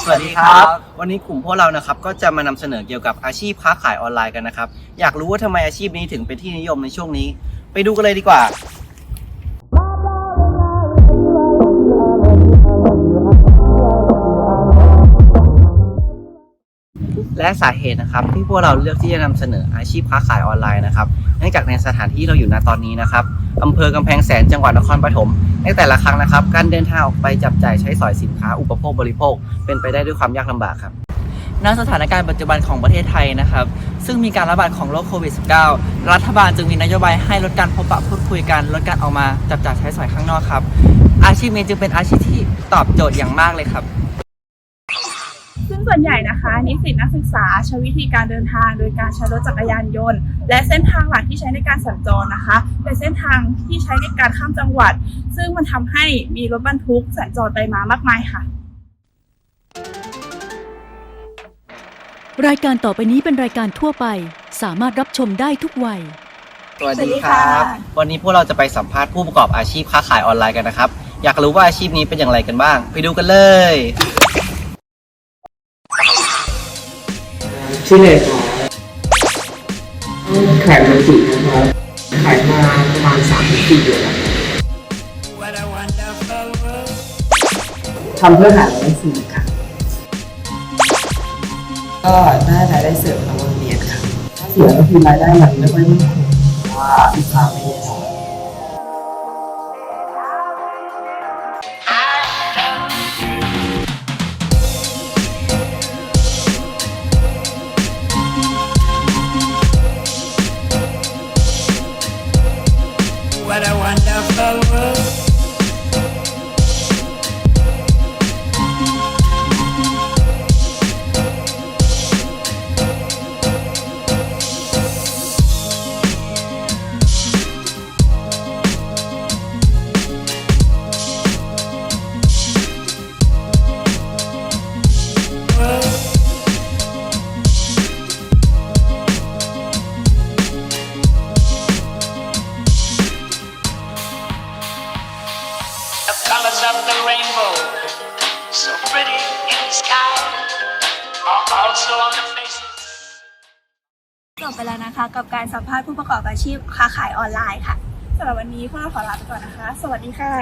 สวัสดีครับ วันนี้กลุ่มพวกเรานะครับก็จะมานำเสนอเกี่ยวกับอาชีพค้าขายออนไลน์กันนะครับ อยากรู้ว่าทำไมอาชีพนี้ถึงเป็นที่นิยมในช่วงนี้ ไปดูกันเลยดีกว่า และสาเหตุนะครับที่พวกเราเลือกที่จะนำเสนออาชีพค้าขายออนไลน์นะครับ เนื่องจากในสถานที่เราอยู่ณตอนนี้นะครับอำเภอกำแพงแสนจังหวัดนครปฐม ในแต่ละครั้งนะครับ การเดินทางออกไปจับจ่ายใช้สอยสินค้าอุปโภคบริโภค เป็นไปได้ด้วยความยากลำบากครับณสถานการณ์ปัจจุบันของประเทศไทยนะครับ ซึ่งมีการระบาดของโรคโควิด -19 รัฐบาลจึงมีนโยบายให้ลดการพบปะพูดคุยกันลดการออกมาจับจ่ายใช้สอยข้างนอกครับ อาชีพนี้จึงเป็นอาชีพที่ตอบโจทย์อย่างมากเลยครับ ซึ่งส่วนใหญ่นะคะ นิสิตนักศึกษาใช้วิธีการเดินทาง โดยการใช้รถจักรยานยนต์ และเส้นทางหลักที่ใช้ในการสัญจรนะคะ เป็นเส้นทางที่ใช้ในการข้ามจังหวัด ซึ่งมันทำให้มีรถบรรทุกสัญจรไปมามากมายค่ะ รายการต่อไปนี้เป็นรายการทั่วไป สามารถรับชมได้ทุกวัย สวัสดีสวัสดีคค่ะรับ วันนี้พวกเราจะไปสัมภาษณ์ผู้ประกอบอาชีพค้าขายออนไลน์กันนะครับ อยากรู้ว่าอาชีพนี้เป็นอย่างไรกันบ้าง ไปดูกันเลย ชื่อเลยครับขายมันจินะครับขายมาประมาณสามถึงสี่เดือนแล้วทำเพื่อหารายได้เสริมค่ะ ก็ได้รายได้เสริมทางโรงเรียนค่ะถ้าเสียก็คือรายได้มันไม่ค่อยมั่นคงเพราะว่าลูกค้าไม่ได้รับ wonderful world. Colors of the rainbow, so pretty in the sky, are also on the faces. จบไปแล้วนะคะ กับการสัมภาษณ์ผู้ประกอบอาชีพค้าขายออนไลน์ค่ะสำหรับวันนี้พวกเราขอลาไปก่อนนะคะ สวัสดีค่ะ